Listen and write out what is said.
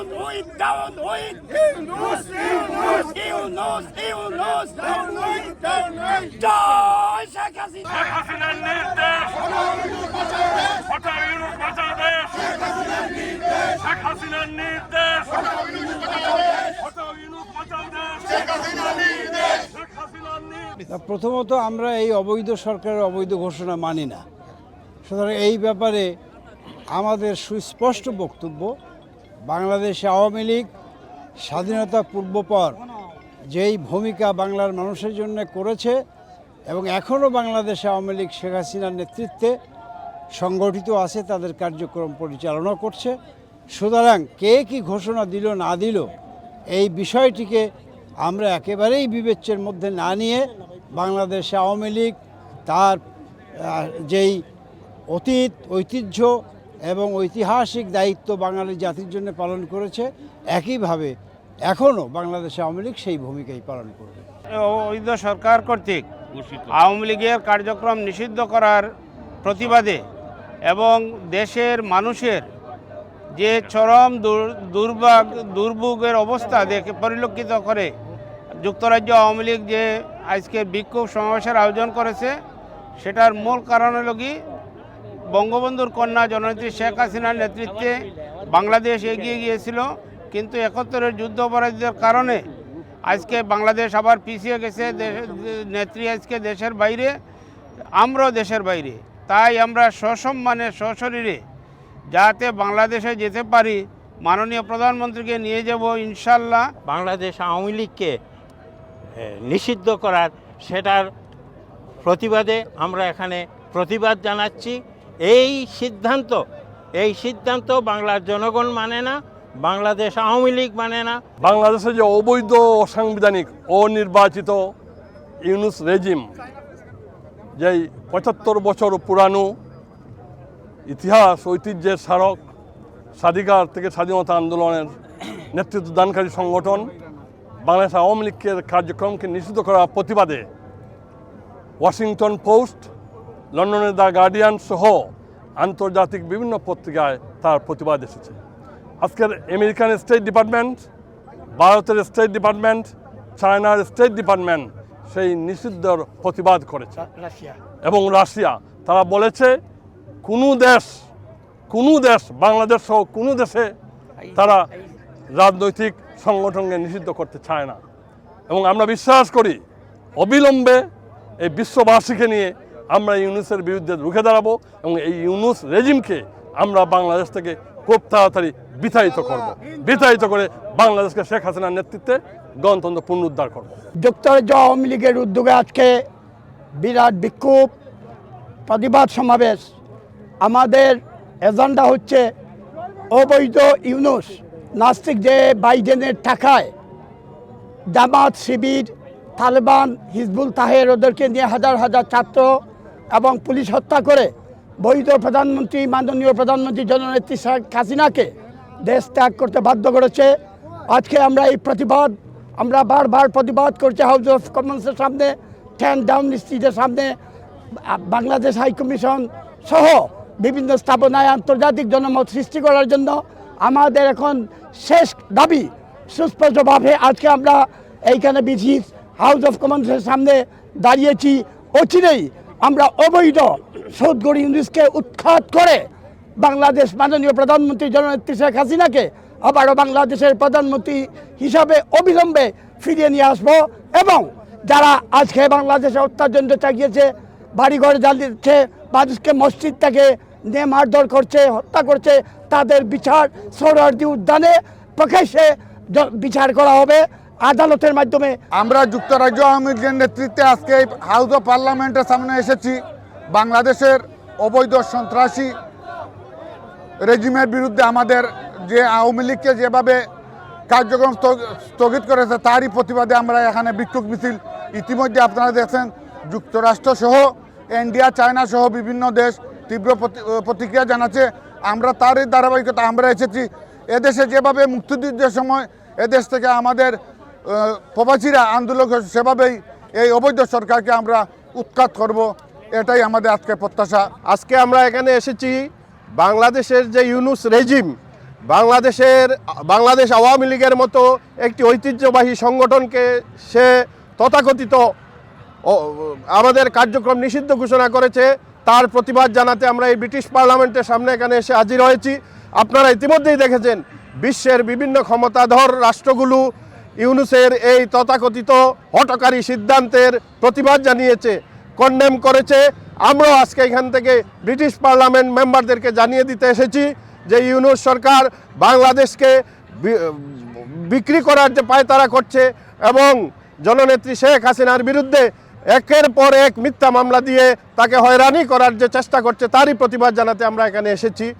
down with, down with. Yunus, Yunus, Yunus, Yunus, down with, down with. জয় শেখ হাসিনা শেখ হাসিনার নির্দেশ হটাও ইউনুস বাঁচাও দেশ শেখ হাসিনার নির্দেশ হটাও ইউনুস বাঁচাও দেশ শেখ হাসিনার নির্দেশ তা প্রথমত আমরা এই অবৈধ সরকারের অবৈধ ঘোষণা মানি না। সুতরাং এই ব্যাপারে আমাদের সুস্পষ্ট বক্তব্য বাংলাদেশে আওয়ামী লীগ স্বাধীনতা পূর্বপর যেই ভূমিকা বাংলার মানুষের জন্য করেছে এবং এখনও বাংলাদেশে আওয়ামী লীগ শেখ হাসিনার নেতৃত্বে সংগঠিত আছে, তাদের কার্যক্রম পরিচালনা করছে। সুতরাং কে কি ঘোষণা দিল, না দিল, এই বিষয়টিকে আমরা একেবারেই বিবেচ্যের মধ্যে না নিয়ে বাংলাদেশে আওয়ামী লীগ তার যেই অতীত, ঐতিহ্য এবং ঐতিহাসিক দায়িত্ব বাঙালি জাতির জন্য পালন করেছে। একইভাবে এখনও বাংলাদেশে আওয়ামী লীগ সেই ভূমিকাই পালন করবে। অবৈধ সরকার কর্তৃক আওয়ামী লীগের কার্যক্রম নিষিদ্ধ করার প্রতিবাদে এবং দেশের মানুষের যে চরম দুর্ভাগ দুর্ভোগের অবস্থা দেখে পরিলক্ষিত করে যুক্তরাজ্য আওয়ামী লীগ যে আজকে বিক্ষোভ সমাবেশের আয়োজন করেছে সেটার মূল কারণ হল কি? বঙ্গবন্ধুর কন্যা জননেত্রী শেখ হাসিনার নেতৃত্বে বাংলাদেশ এগিয়ে গিয়েছিল, কিন্তু একাত্তরের যুদ্ধ অপরাধীদের কারণে আজকে বাংলাদেশ আবার পিছিয়ে গেছে নেত্রী আজকে দেশের বাইরে, আমরাও দেশের বাইরে। তাই আমরা সসম্মানে, সশরীরে যাতে বাংলাদেশে যেতে পারি, মাননীয় প্রধানমন্ত্রীকে নিয়ে যাব ইনশাল্লাহ। বাংলাদেশ আওয়ামী লীগকে নিষিদ্ধ করার সেটার প্রতিবাদে আমরা এখানে প্রতিবাদ জানাচ্ছি। এই সিদ্ধান্ত এই সিদ্ধান্ত বাংলার জনগণ মানে না, বাংলাদেশ আওয়ামী লীগ মানে না। বাংলাদেশে যে অবৈধ অসাংবিধানিক, অনির্বাচিত ইউনুস রেজিম, যেই পঁচাত্তর বছর পুরানো ইতিহাস, ঐতিহ্যের স্মারক, স্বাধিকার থেকে স্বাধীনতা আন্দোলনের নেতৃত্ব দানকারী সংগঠন, বাংলাদেশ আওয়ামী লীগের কার্যক্রমকে নিষিদ্ধ করার প্রতিবাদে ওয়াশিংটন পোস্ট লন্ডনের দ্য গার্ডিয়ান সহ আন্তর্জাতিক বিভিন্ন পত্রিকায় তার প্রতিবাদ এসেছে। আজকের আমেরিকান স্টেট ডিপার্টমেন্ট ভারতের স্টেট ডিপার্টমেন্ট চায়নার স্টেট ডিপার্টমেন্ট সেই নিষিদ্ধর প্রতিবাদ করেছে। এবং রাশিয়া তারা বলেছে কোনো দেশ কোনো দেশ বাংলাদেশ সহ কোনো দেশে তারা রাজনৈতিক সংগঠনকে নিষিদ্ধ করতে চায় না। এবং আমরা বিশ্বাস করি অবিলম্বে এই বিশ্ববাসীকে নিয়ে আমরা ইউনুসের বিরুদ্ধে রুখে দাঁড়াবো এবং এই ইউনুস রেজিমকে আমরা বাংলাদেশ থেকে খুব তাড়াতাড়ি বিতাড়িত করব। বিতাড়িত করে বাংলাদেশকে শেখ হাসিনার নেতৃত্বে গণতন্ত্র পুনরুদ্ধার করব। যুক্তরাজ্য আওয়ামী লীগের উদ্যোগে আজকে বিরাট বিক্ষোভ, প্রতিবাদ সমাবেশ। আমাদের এজেন্ডা হচ্ছে অবৈধ ইউনুস, নাস্তিক যে বাইডেনের টাকায় জামাত শিবির, তালেবান, হিজবুল তাহের ওদেরকে নিয়ে হাজার হাজার ছাত্র এবং পুলিশ হত্যা করে বৈধ প্রধানমন্ত্রী, মাননীয় প্রধানমন্ত্রী জননেত্রী শেখ হাসিনাকে দেশ ত্যাগ করতে বাধ্য করেছে। আজকে আমরা এই প্রতিবাদ, আমরা বারবার প্রতিবাদ করছি হাউস অফ কমন্সের সামনে টেন ডাউন স্ট্রিটের সামনে, বাংলাদেশ হাইকমিশন সহ বিভিন্ন স্থাপনায় আন্তর্জাতিক জনমত সৃষ্টি করার জন্য আমাদের এখন শেষ দাবি সুস্পষ্টভাবে আজকে আমরা এইখানে বিসিস হাউস অফ কমন্সের সামনে দাঁড়িয়েছি। অচিরেই আমরা অবৈধ সৌদগড়ি ইংলিশকে উৎখাত করে বাংলাদেশ মাননীয় প্রধানমন্ত্রী জননেত্রী শেখ হাসিনাকে আবারও বাংলাদেশের প্রধানমন্ত্রী হিসাবে অবিলম্বে ফিরিয়ে নিয়ে আসব এবং যারা আজকে বাংলাদেশে অত্যাচার চাগিয়েছে, বাড়িঘর জ্বালিয়েছে, মানুষকে মসজিদ থেকে নিয়ে মারধর করছে, হত্যা করছে, তাদের বিচার সৌরার্দি উদ্যানে প্রকাশ্যে বিচার করা হবে। আদালতের মাধ্যমে আমরা যুক্তরাজ্য আওয়ামী লীগের নেতৃত্বে আজকে এই হাউস অফ পার্লামেন্টের সামনে এসেছি। বাংলাদেশের অবৈধ সন্ত্রাসী রেজিমের বিরুদ্ধে আমাদের যে আওয়ামী লীগকে যেভাবে কার্যক্রম স্থগ- স্থগিত করেছে, তারই প্রতিবাদে আমরা এখানে বিক্ষোভ মিছিল ইতিমধ্যে আপনারা দেখছেন। যুক্তরাষ্ট্র সহ ইন্ডিয়া চায়না সহ বিভিন্ন দেশ তীব্র প্রতি- প্রতিক্রিয়া জানাচ্ছে। আমরা তারই ধারাবাহিকতা, আমরা এসেছি। এদেশে যেভাবে মুক্তিযুদ্ধের সময় এদেশ থেকে আমাদের প্রবাসীরা আন্দোলন সেভাবেই এই অবৈধ সরকারকে আমরা উৎখাত করব, এটাই আমাদের আজকে প্রত্যাশা। আজকে আমরা এখানে এসেছি বাংলাদেশের যে ইউনুস রেজিম, বাংলাদেশের, বাংলাদেশ আওয়ামী লীগের মতো একটি ঐতিহ্যবাহী সংগঠনকে সে তথাকথিত আমাদের কার্যক্রম নিষিদ্ধ ঘোষণা করেছে, তার প্রতিবাদ জানাতে আমরা এই ব্রিটিশ পার্লামেন্টের সামনে এখানে এসে হাজির হয়েছি। আপনারা ইতিমধ্যেই দেখেছেন, বিশ্বের বিভিন্ন ক্ষমতাধর রাষ্ট্রগুলো ইউনুসের এই তথাকথিত হটকারী সিদ্ধান্তের প্রতিবাদ জানিয়েছে, কন্ডেম করেছে। আমরাও আজকে এখান থেকে ব্রিটিশ পার্লামেন্ট মেম্বারদেরকে জানিয়ে দিতে এসেছি যে ইউনুস সরকার বাংলাদেশকে বিক্রি করার যে পায়তারা করছে এবং জননেত্রী শেখ হাসিনার বিরুদ্ধে একের পর এক মিথ্যা মামলা দিয়ে তাকে হয়রানি করার যে চেষ্টা করছে, তারই প্রতিবাদ জানাতে আমরা এখানে এসেছি।